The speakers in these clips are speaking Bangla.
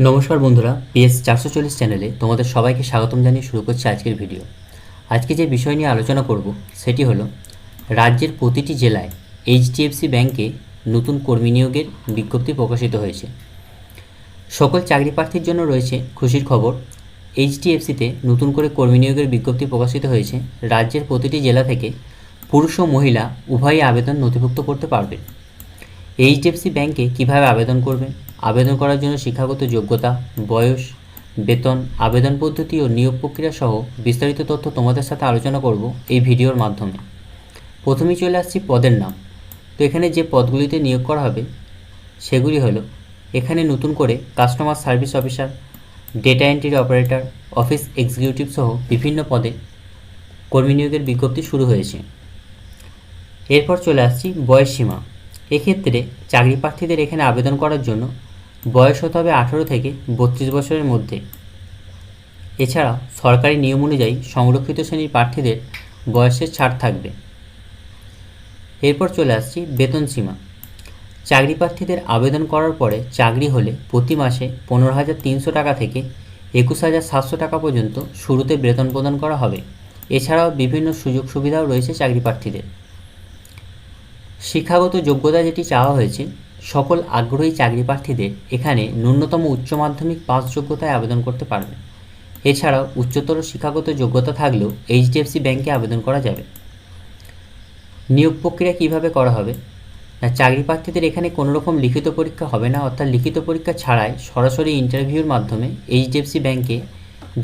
নমস্কার বন্ধুরা পিএস চারশো চল্লিশ চ্যানেলে তোমাদের সবাইকে স্বাগতম জানিয়ে শুরু করছি আজকের ভিডিও। আজকে যে বিষয় নিয়ে আলোচনা করব, সেটি হলো রাজ্যের প্রতিটি জেলায় এইচডিএফসি ব্যাংকে নতুন কর্মী নিয়োগের বিজ্ঞপ্তি প্রকাশিত হয়েছে। সকল চাকরি প্রার্থীর জন্য রয়েছে খুশির খবর এইচডিএফসিতে নতুন করে কর্মী নিয়োগের বিজ্ঞপ্তি প্রকাশিত হয়েছে রাজ্যের প্রতিটি জেলা থেকে পুরুষ ও মহিলা উভয়ই আবেদন নথিভুক্ত করতে পারবেন এইচডিএফসি ব্যাংকে কীভাবে আবেদন করবেন আবেদন করার জন্য শিক্ষাগত যোগ্যতা, বয়স, বেতন, আবেদন পদ্ধতি ও নিয়োগ প্রক্রিয়া সহ বিস্তারিত তথ্য তোমাদের সাথে আলোচনা করব এই ভিডিওর মাধ্যমে। প্রথমেই চলে আসছি পদের নাম। তো এখানে যে পদগুলিতে নিয়োগ করা হবে, সেগুলি হলো, এখানে নতুন করে customer service officer data entry operator office executive সহ বিভিন্ন পদে কর্মী নিয়োগের বিজ্ঞপ্তি শুরু হয়েছে। এরপর চলে আসছি বয়স সীমা এক্ষেত্রে চাকরি প্রার্থীদের এখানে আবেদন করার জন্য বয়স হতে হবে আঠেরো থেকে বত্রিশ বছরের মধ্যে। এছাড়া সরকারি নিয়ম অনুযায়ী সংরক্ষিত শ্রেণির প্রার্থীদের বয়সের ছাড় থাকবে। এরপর চলে আসছি বেতন সীমা। চাকরি প্রার্থীদের আবেদন করার পরে চাকরি হলে প্রতি মাসে পনেরো হাজার তিনশো টাকা থেকে একুশ হাজার সাতশো টাকা পর্যন্ত শুরুতে বেতন প্রদান করা হবে। এছাড়াও বিভিন্ন সুযোগ সুবিধাও রয়েছে চাকরি প্রার্থীদের। শিক্ষাগত যোগ্যতা যেটি চাওয়া হয়েছে সকল আগ্রহী চাকরি প্রার্থীদের এখানে ন্যূনতম উচ্চ মাধ্যমিক পাস যোগ্যতায় আবেদন করতে পারবে। এছাড়াও উচ্চতর শিক্ষাগত যোগ্যতা থাকলেও এইচডিএফসি ব্যাংকে আবেদন করা যাবে। নিয়োগ প্রক্রিয়া কীভাবে করা হবে? না চাকরি প্রার্থীদের এখানে কোনো রকম লিখিত পরীক্ষা হবে না, অর্থাৎ লিখিত পরীক্ষা ছাড়াই সরাসরি ইন্টারভিউর মাধ্যমে এইচডিএফসি ব্যাংকে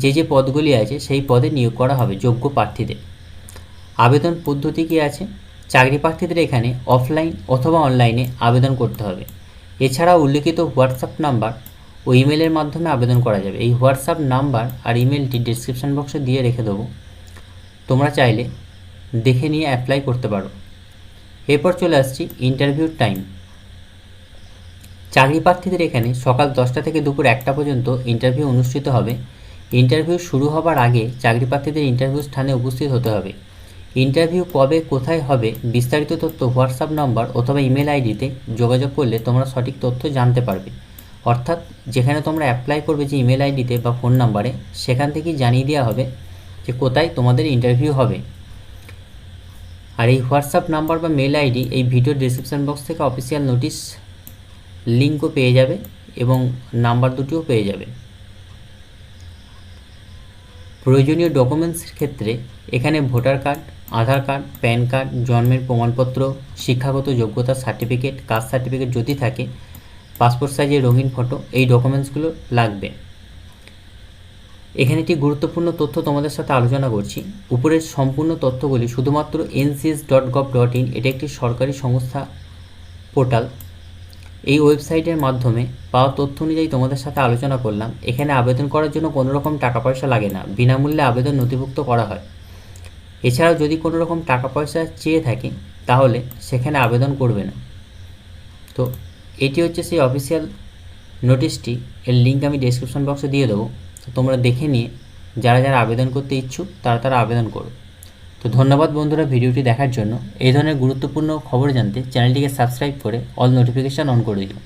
যে যে পদগুলি আছে সেই পদে নিয়োগ করা হবে যোগ্য প্রার্থীদের। আবেদন পদ্ধতি কী আছে? চাকরি প্রার্থীদের এখানে অফলাইন অথবা অনলাইনে আবেদন করতে হবে। এছাড়াও উল্লেখিত হোয়াটসঅ্যাপ নাম্বার ও ইমেলের মাধ্যমে আবেদন করা যাবে। এই হোয়াটসঅ্যাপ নাম্বার আর ইমেলটি ডিসক্রিপশন বক্সে দিয়ে রেখে দেবো। তোমরা চাইলে দেখে নিয়ে অ্যাপ্লাই করতে পারো। এরপর চলে আসছি ইন্টারভিউর টাইম চাকরি প্রার্থীদের এখানে সকাল দশটা থেকে দুপুর একটা পর্যন্ত ইন্টারভিউ অনুষ্ঠিত হবে। ইন্টারভিউ শুরু হবার আগে চাকরি প্রার্থীদের ইন্টারভিউ স্থানে উপস্থিত হতে হবে। ইন্টারভিউ কবে, কোথায় হবে, বিস্তারিত তথ্য হোয়াটসঅ্যাপ নাম্বার অথবা ইমেল আইডিতে যোগাযোগ করলে তোমরা সঠিক তথ্য জানতে পারবে। অর্থাৎ যেখানে তোমরা অ্যাপ্লাই করবে যে ইমেল আইডিতে বা ফোন নাম্বারে সেখান থেকেই জানিয়ে দেওয়া হবে যে কোথায় তোমাদের ইন্টারভিউ হবে। আর এই হোয়াটসঅ্যাপ নাম্বার বা মেল আইডি এই ভিডিও ডিসক্রিপশান বক্স থেকে অফিসিয়াল নোটিশ লিঙ্কও পেয়ে যাবে এবং নাম্বার দুটিও পেয়ে যাবে। প্রয়োজনীয় ডকুমেন্টসের ক্ষেত্রে এখানে voter card Aadhaar card PAN card জন্মের প্রমাণপত্র, শিক্ষাগত যোগ্যতা সার্টিফিকেট কাস্ট সার্টিফিকেট যদি থাকে পাসপোর্ট সাইজের রঙিন ফটো এই ডকুমেন্টসগুলো লাগবে। এখানে একটি গুরুত্বপূর্ণ তথ্য তোমাদের সাথে আলোচনা করছি। উপরের সম্পূর্ণ তথ্যগুলি শুধুমাত্র NCS dot gov dot in এটা একটি সরকারি সংস্থা পোর্টাল এই ওয়েবসাইটের মাধ্যমে পাওয়া তথ্য অনুযায়ী তোমাদের সাথে আলোচনা করলাম। এখানে আবেদন করার জন্য কোনো রকম টাকা পয়সা লাগে না। বিনামূল্যে আবেদন নথিভুক্ত করা হয়। এছাড়াও যদি কোনো রকম টাকা পয়সা চেয়ে থাকে, তাহলে সেখানে আবেদন করবে না। তো এটি হচ্ছে সেই অফিসিয়াল নোটিশটি। এর লিঙ্ক আমি ডেসক্রিপশন বক্সে দিয়ে দেবো। তো তোমরা দেখে নিয়ে, যারা যারা আবেদন করতে ইচ্ছুক, তারা তারা আবেদন করো তো ধন্যবাদ বন্ধুরা ভিডিওটি দেখার জন্য। এই ধরনের গুরুত্বপূর্ণ খবর জানতে চ্যানেলটিকে সাবস্ক্রাইব করে অল নোটিফিকেশান অন করে দিও।